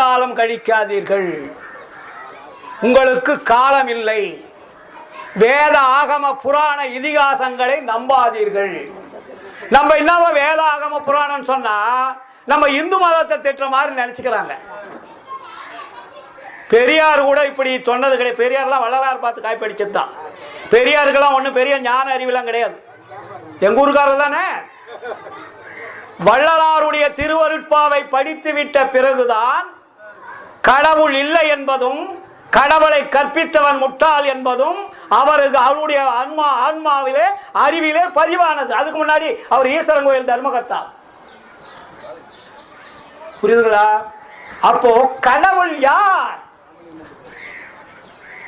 காலம் கழிக்காதீர்கள். உங்களுக்கு காலம் இல்லை வேத ஆகம புராண இதிகாசங்களை நம்பாதீர்கள். நம்ம என்னவோ வேத ஆகம புராணம் சொன்னா நம்ம இந்து மதத்தை திட்டுற மாதிரி நினைச்சுக்கிறாங்க. பெரியார் கூட இப்படி சொன்னது கிடையாது. பெரியார்லாம் வள்ளலார் பார்த்து காய்ப்படிச்சது தான் பெரியாருக்கெல்லாம் ஒன்றும் பெரிய ஞான அறிவுலாம் கிடையாது. எங்க ஊருக்காரர் தானே? வள்ளலாருடைய திருவருட்பாவை படித்து விட்ட பிறகுதான் கடவுள் இல்லை என்பதும் கடவுளை கற்பித்தவன் முட்டாள் என்பதும் அவருக்கு அவருடைய ஆன்மா ஆன்மாவிலே அறிவிலே பதிவானது. அதுக்கு முன்னாடி அவர் ஈஸ்வரன் கோயில் தர்மகர்த்தா. புரியுதுங்களா? அப்போ கடவுள் யார்?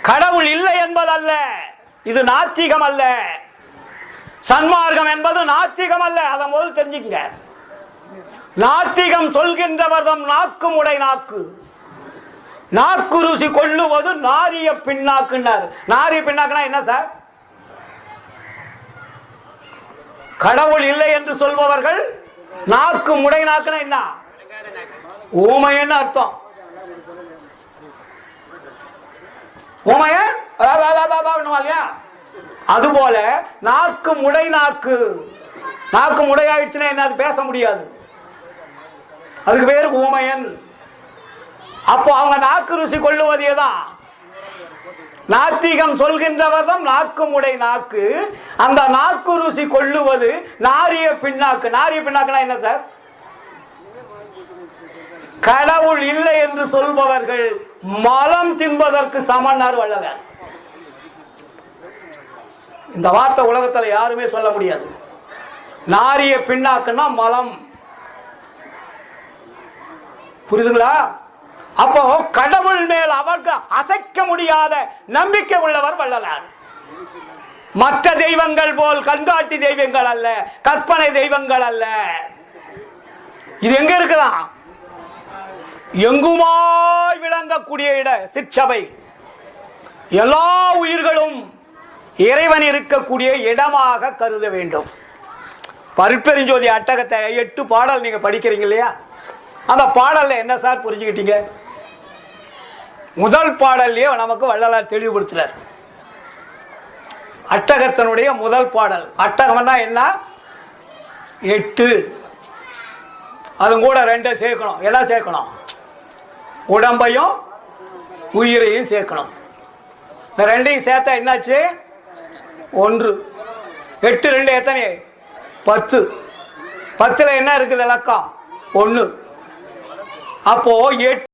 கடவுள் இல்லை என்பதல்ல. இது நாத்திகம் அல்ல. சன்மார்க்கம் என்பது நாத்திகம் அல்ல. அதை முதல் தெரிஞ்சுக்கங்க. நாத்திகம் சொல்கின்றவர்தம் நாக்கு முடை நாக்கு. நாக்கு ருசி கொள்ளுவது நாரிய பின்னாக்குனார் நாரிய பின்னாக்குனா என்ன சார்? கடவுள் இல்லை என்று சொல்பவர்கள் நாக்கு முடை நாக்குனா என்ன? ஊமையன்னு அர்த்தம். ஊமைய இல்லையா? அதுபோல நாக்கு முடை நாக்கு. நாக்கு முடையாயிடுச்சுன்னா என்ன? அது பேச முடியாது. அதுக்கு பேர் ஊமையன் அப்போ அவங்க நாக்கு ருசி கொள்ளுவதே தான் நாத்திகம் சொல்கின்றவர்தம் நாக்கு முடை நாக்கு. அந்த நாக்கு ருசி கொள்ளுவது நாரிய பின்னாக்கு. நாரிய பின்னாக்குனா என்ன சார்? கடவுள் இல்லை என்று சொல்பவர்கள் மலம் தின்பதற்கு சமன்னார் வள்ளலர் இந்த வார்த்தை உலகத்தில் யாருமே சொல்ல முடியாது. நாரிய பின்னாக்குன்னா மலம். புரியுதுங்களா? அப்போ கடவுள் மேல் அவருக்கு அசைக்க முடியாத நம்பிக்கை உள்ளவர் வள்ளலார். மற்ற தெய்வங்கள் போல் கண்காட்டி தெய்வங்கள் அல்ல கற்பனை தெய்வங்கள் அல்ல. இது எங்க இருக்குதான் எங்குமாய் விளங்கக்கூடிய இட சிற்சபை. எல்லா உயிர்களும் இறைவன் இருக்கக்கூடிய இடமாக கருத வேண்டும். பருப்பெருஞ்சோதி அட்டகத்தை எட்டு பாடல் நீங்க படிக்கிறீங்க இல்லையா? அந்த பாடலில் என்ன சார் புரிஞ்சுக்கிட்டீங்க? முதல் பாடல்லையே நமக்கு வள்ளலார் தெளிவுபடுத்துறார். அட்டகத்தினுடைய முதல் பாடல். அட்டகம்னா என்ன? எட்டு. அது கூட ரெண்டை சேர்க்கணும். எல்லாம் சேர்க்கணும்? உடம்பையும் உயிரையும் சேர்க்கணும். இந்த ரெண்டையும் சேர்த்தா என்னாச்சு? ஒன்று. எட்டு ரெண்டு எத்தனை? பத்து. பத்தில் என்ன இருக்குது இலக்கம்? ஒன்று. அப்போ எட்டு